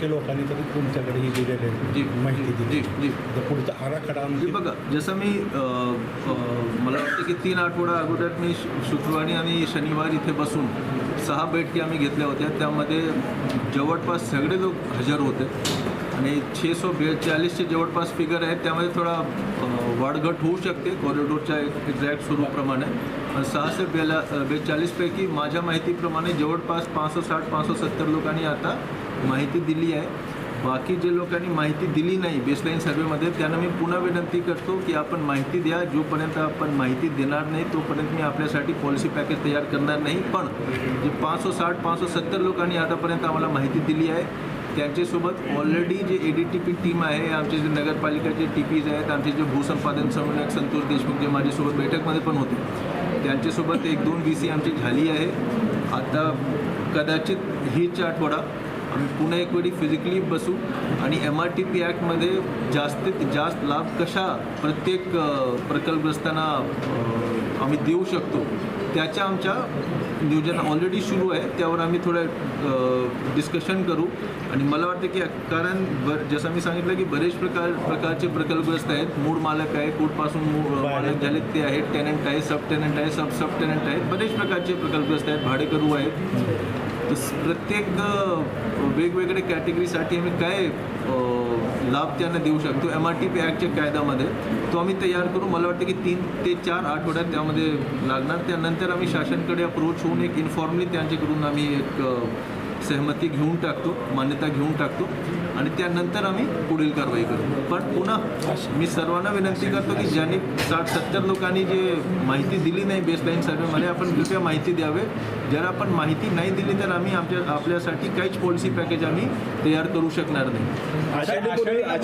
टक्के लोकांनी तरी तुमच्याकडे ही दिलेली जी माहिती दिली जी. तर पुढचा आराखडा आणखी बघा जसं मी मला वाटतं की तीन आठवडा अगोदर मी शुक्रवारी आणि शनिवार इथे बसून सहा बैठकी आम्ही घेतल्या होत्या. त्यामध्ये जवळपास सगळे लोक हजर होते. आणि छे सो बेचाळीसचे जवळपास फिगर आहेत त्यामध्ये थोडा वाढघट होऊ शकते. कॉरिडोरच्या एक्झॅक्ट स्वरूपाप्रमाणे. पण सहाशे बेला बेचाळीसपैकी माझ्या माहितीप्रमाणे जवळपास पाचशे साठ पाचशे सत्तर लोकांनी आता माहिती दिली आहे. बाकी जे लोकांनी माहिती दिली नाही बेसलाईन सर्वेमध्ये त्यांना मी पुन्हा विनंती करतो की आपण माहिती द्या. जोपर्यंत आपण माहिती देणार नाही तोपर्यंत मी आपल्यासाठी पॉलिसी पॅकेज तयार करणार नाही. पण जे पाचशे साठ पाचशे सत्तर लोकांनी आतापर्यंत आम्हाला माहिती दिली आहे त्यांच्यासोबत ऑलरेडी जे A D T P team आहे आमचे जे नगरपालिकाचे टी पीज आहेत आमचे जे भूसंपादन समन्वयक संतोष देशमुख जे माझ्यासोबत बैठकमध्ये पण होते त्यांच्यासोबत एक दोन व्ही सी आमची झाली आहे. आता कदाचित हीच आठवडा आम्ही पुन्हा एक वेळी फिजिकली बसू. आणि एम आर टी पी ॲक्टमध्ये जास्तीत जास्त लाभ कशा प्रत्येक प्रकल्पग्रस्तांना आम्ही देऊ शकतो त्याच्या आमच्या नियोजन ऑलरेडी सुरू आहे. त्यावर आम्ही थोडं डिस्कशन करू. आणि मला वाटतं की कारण ब जसं मी सांगितलं की बरेच प्रकार प्रकारचे प्रकल्पग्रस्त आहेत. मूळ मालक आहे कुठपासून मूळ मालक झाले ते आहेत. टेनंट आहे सब टेनंट आहे सब सब टेनंट आहेत. बरेच प्रकारचे प्रकल्पग्रस्त आहेत. भाडेकरू आहेत. प्रत्येक वेगवेगळ्या कॅटेगरीसाठी आम्ही काय लाभ त्यांना देऊ शकतो. एम आर टी पी ॲक्टच्या कायद्यामध्ये तो आम्ही तयार करू. मला वाटतं की तीन ते चार आठवड्यात त्यामध्ये लागणार. त्यानंतर आम्ही शासनकडे अप्रोच होऊन एक इन्फॉर्मली त्यांच्याकडून आम्ही एक सहमती घेऊन टाकतो मान्यता घेऊन टाकतो आणि त्यानंतर आम्ही पुढील कारवाई करू. पण पुन्हा मी सर्वांना विनंती करतो की ज्यांनी साठ सत्तर लोकांनी जे माहिती दिली नाही बेसलाईन सर्वेमध्ये आपण कृपया माहिती द्यावे. जर आपण माहिती नाही दिली तर आम्ही आमच्या आपल्यासाठी काहीच पॉलिसी पॅकेज आम्ही तयार करू शकणार नाही.